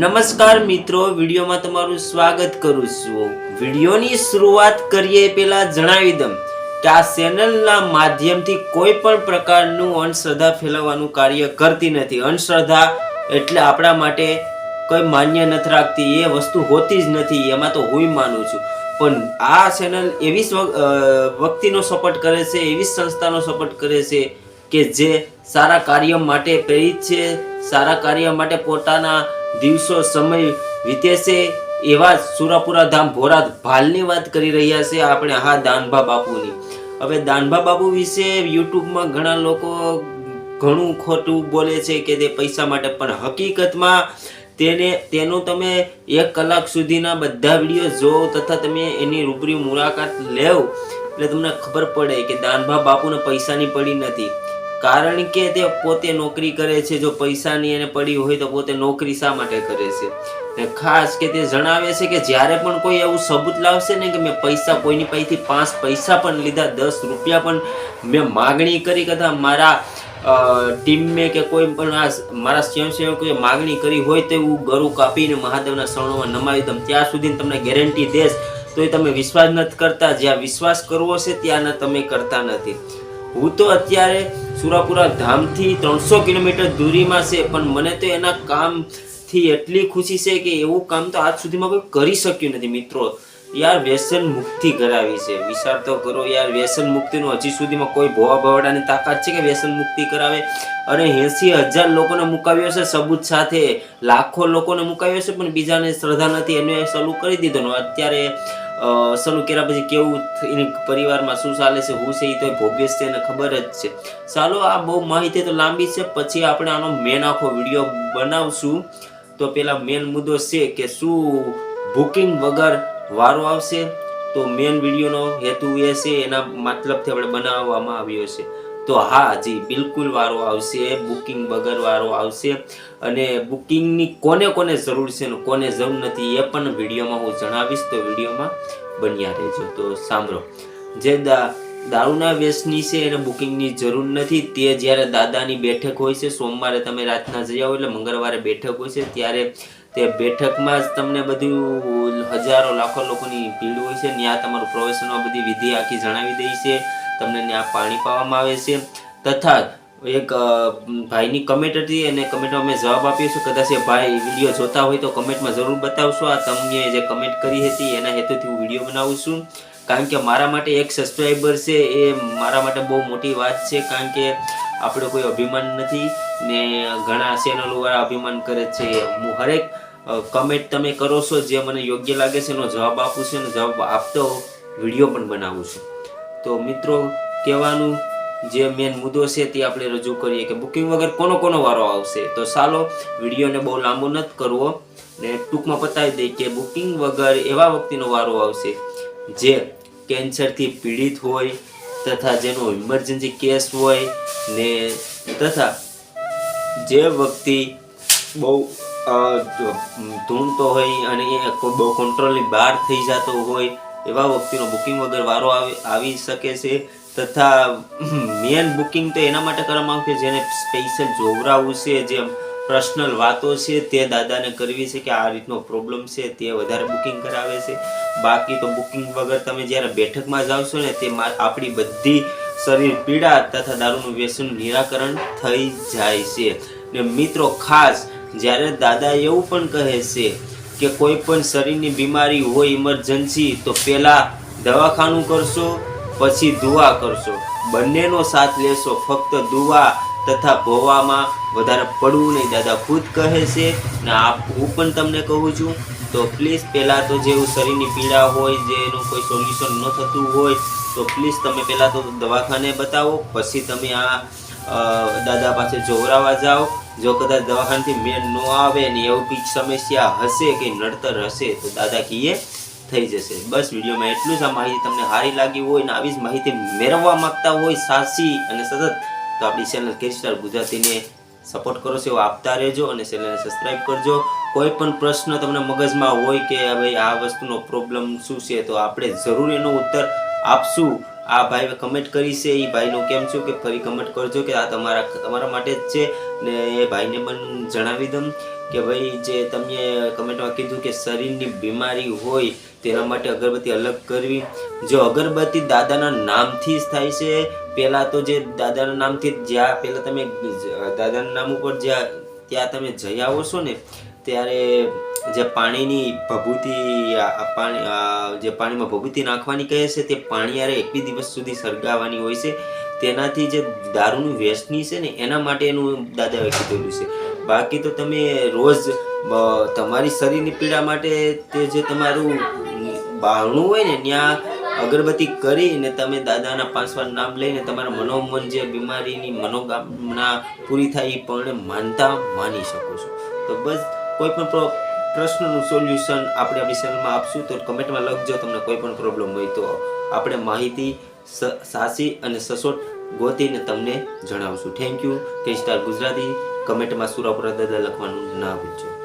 નમસ્કાર મિત્રો, વિડીયોમાં તમારું સ્વાગત કરું છું. વિડીયોની શરૂઆત કરીએ પહેલા જણાવી દઉં કે આ ચેનલના માધ્યમથી કોઈ પણ પ્રકારનું અંધશ્રદ્ધા ફેલાવવાનું કાર્ય કરતી નથી. અંધશ્રદ્ધા એટલે આપણા માટે કોઈ માન્ય નથી રાખતી, એ વસ્તુ હોતી જ નથી, એમાં તો હું માનું છું. પણ આ ચેનલ એવી વ્યક્તિનો સપોર્ટ કરે છે, એવી સંસ્થાનો સપોર્ટ કરે છે કે જે સારા કાર્ય માટે પ્રેરિત છે, સારા કાર્ય માટે પોતાના દિવસો સમય વીતે છે એવા સુરાપુરા ધામ ભોરાત ભાલની વાત કરી રહ્યા છે આપણે હા દાનભા બાપુની. હવે દાનભા બાપુ વિશે યુટ્યુબમાં ઘણા લોકો ઘણું ખોટું બોલે છે કે તે પૈસા માટે, પણ હકીકતમાં તેને, તેનું તમે એક કલાક સુધીના બધા વીડિયો જોવો તથા તમે એની રૂબરૂ મુલાકાત લેવ એટલે તમને ખબર પડે કે દાનભા બાપુને પૈસાની પડી નથી. કારણ કે તે પોતે નોકરી કરે છે, જો પૈસાની એને પડી હોય તો પોતે નોકરી શા માટે કરે છે? ને ખાસ કે તે જણાવે છે કે જ્યારે પણ કોઈ એવું સબૂત લાવશે ને કે મેં પૈસા કોઈની પાસેથી પાંચ પૈસા પણ લીધા, દસ રૂપિયા પણ મેં માગણી કરી કદા મારા ટીમે કે કોઈ પણ આ મારા સ્વયંસેવકોએ માગણી કરી હોય તો એવું ગરુ કાપીને મહાદેવના શરણોમાં નમાવી દઉં. ત્યાં સુધી તમને ગેરંટી દેશ. તો એ તમે વિશ્વાસ નથી કરતા. જ્યાં વિશ્વાસ કરવો છે, ત્યાં તમે કરતા નથી. હું તો અત્યારે સુરાપુરા ધામથી ત્રણસો કિલોમીટર દૂરીમાં છે, પણ મને તો એના કામથી એટલી ખુશી છે કે એવું કામ તો આજ સુધીમાં કોઈ કરી શક્યું નથી, મિત્રો. યાર વ્યસન મુક્તિ કરાવી છે. વિચાર તો કરો યાર, વ્યસન મુક્તિનો હજી સુધીમાં કોઈ ભોવા ભવાડાની તાકાત છે કે વ્યસન મુક્તિ કરાવે? અને એસી હજાર લોકોને મુકાવ્યો છે સબૂત સાથે. લાખો લોકોને મુકાવ્યો છે, પણ બીજાને શ્રદ્ધા નથી. એને સલું કરી દીધો અત્યારે સલું કર્યા પછી કેવું એની પરિવારમાં શું ચાલે છે, હું છે એ તો ભોગવે છે એને ખબર જ છે. ચાલો, આ બહુ માહિતી તો લાંબી છે. પછી આપણે આનો મેન આખો વીડિયો બનાવશું. તો પેલા મેન મુદ્દો છે કે શું બુકિંગ વગર વારો આવશે, તો મેન વિડીયોનો હેતુ એ છે, એના મતલબથી આપણે બનાવવામાં આવ્યો છે. તો હા જી, બિલકુલ વારો આવશે બુકિંગ વગર વારો આવશે, અને બુકિંગની કોને કોને જરૂર છે અને કોને જરૂર નથી એ પણ વિડીયોમાં હું જણાવીશ, તો વિડીયોમાં બન્યા રહેજો. તો સાંભળો. જે દા, દારૂના વેસની છે, એને બુકિંગની જરૂર નથી, તે જ્યારે દાદાની બેઠક હોય છે, સોમવારે તમે રાતના જઈ આવો, એટલે મંગળવારે બેઠક હોય છે, ત્યારે તે બેઠકમાં જ તમને બધું હજારો, લાખો લોકોની ભીડ હોય છે. ત્યાં તમારું પ્રવેશનો બધી વિધિ આખી જણાવી દઈ છે. તમને ત્યાં પાણી પાવામાં આવે છે. તથા એક ભાઈની કમેન્ટ હતી અને કમેન્ટમાં મેં જવાબ આપ્યો છે. કદાચ એ ભાઈ વીડિયો જોતા હોય તો કમેન્ટમાં જરૂર બતાવશો. આ તમને જે કમેન્ટ કરી હતી એના હેતુથી હું વીડિયો બનાવું છું. કારણ કે મારા માટે એક સબસ્ક્રાઈબર છે. એ મારા માટે બહુ મોટી વાત છે. કારણ કે આપણે કોઈ અભિમાન નથી ને ઘણા ચેનલોવાળા અભિમાન કરે છે. હું હરેક કમેન્ટ તમે કરો છો જે મને યોગ્ય લાગે છે એનો જવાબ આપું છું અને જવાબ આપતો વીડિયો પણ બનાવું છું. તો મિત્રો, કહેવાનું જે મેન મુદ્દો છે તે આપણે રજૂ કરીએ કે બુકિંગ વગર કોનો કોનો વારો આવશે? તો ચાલો, વિડીયોને બહુ લાંબો નથી કરવો ને ટૂંકમાં પતાવી દઈએ કે બુકિંગ વગર એવા વ્યક્તિનો વારો આવશે જે કેન્સરથી પીડિત હોય તથા જેનો ઇમરજન્સી કેસ હોય ને તથા જે વ્યક્તિ બહુ ધૂમતો હોય અને એ બહુ કંટ્રોલની બહાર થઈ જતો હોય, એવા વ્યક્તિનો બુકિંગ વગર વારો આવી શકે છે. તથા મેન બુકિંગ તો એના માટે કરવામાં આવે છે, જેને સ્પેશિયલ જોવરાવું છે જે પર્સનલ વાતો છે તે દાદાને કરવી છે કે આ રીતનો પ્રોબ્લેમ છે તે વધારે બુકિંગ કરાવે છે. બાકી તો બુકિંગ વગર તમે જ્યારે બેઠકમાં જાવશો ને તે આપણી બધી શરીર પીડા તથા દારૂનું વ્યસન નિરાકરણ થઈ જાય છે. ને મિત્રો ખાસ જ્યારે દાદા એવું પણ કહે છે કે કોઈ પણ શરીરની બીમારી હોય ઇમરજન્સી તો પહેલાં દવાખાનું કરશો પછી દુઆ કરશો. બંનેનો સાથ લેશો. ફક્ત દુઆ તથા ભોવામાં વધારે પડવું નહીં. દાદા ખુદ કહે છે ને આપ હું પણ તમને કહું છું. તો પ્લીઝ પહેલાં તો જેવું શરીરની પીડા હોય જેનું કોઈ સોલ્યુશન ન થતું હોય, તો પ્લીઝ તમે પહેલાં તો દવાખાને બતાવો. પછી તમે આ દાદા પાસે જોવરાવા જાઓ. જો કદાચ દવાખાનાથી મેળ ન આવે ને એવું કંઈક સમસ્યા હશે કે નડતર હશે, તો દાદા કીએ થઈ જશે. બસ વિડીયોમાં એટલું જ. આ માહિતી તમને સારી લાગી હોય ને આવી જ માહિતી મેળવવા માંગતા હોય સાચી અને સતત, તો આપણી ચેનલ કેસ્ટાર ગુજરાતીને સપોર્ટ કરો છો, આપતા રહેજો અને ચેનલને સબસ્ક્રાઇબ કરજો. કોઈ પણ પ્રશ્ન તમને મગજમાં હોય કે હવે આ વસ્તુનો પ્રોબ્લેમ શું છે, તો આપણે જરૂર એનો ઉત્તર આપશું. આ ભાઈ કમેન્ટ કરી છે એ ભાઈનું કેમ છું કે ફરી કમેન્ટ કરજો કે આ તમારા તમારા માટે જ છે. ને એ ભાઈને પણ જણાવી દઉં કે ભાઈ, જે તમે કમેન્ટમાં કીધું કે શરીરની બીમારી હોય તેના માટે અગરબત્તી અલગ કરવી. જો અગરબત્તી દાદાના નામથી જ થાય છે, પહેલાં તો જે દાદાના નામથી જ્યાં પહેલાં તમે દાદાના નામ ઉપર જ્યાં, ત્યાં તમે જઈ આવો છો ને ત્યારે જે પાણીની ભભૂતિ પાણી જે પાણીમાં ભભૂતિ નાખવાની કહે છે, તે પાણી યારે એકવી દિવસ સુધી સળગાવવાની હોય છે. તેનાથી જે દારૂનું વ્યસની છે ને, એના માટે એનું દાદાએ કીધેલું છે. બાકી તો તમે રોજ તમારી શરીરની પીડા માટે તે જે તમારું બારણું હોય ને, ત્યાં અગરબત્તી કરીને તમે દાદાના પાંચવાર નામ લઈને તમારા મનોમન જે બીમારીની મનોકામના પૂરી થાય એ પણ માનતા માની શકો છો. તો બસ કોઈ પણ પ્રો- પ્રશ્નનું સોલ્યુશન આપણે આપણી ચેનલમાં આપશું તો કમેન્ટમાં લખજો તમને કોઈ પણ પ્રોબ્લેમ હોય તો આપણે માહિતી સાહસી અને સચોટ ગોતીને તમને જણાવશું. થેન્ક યુ કે સ્ટાર ગુજરાતી. કમેન્ટમાં સુરાપુરા દાદા લખવાનું ના ભૂલજો.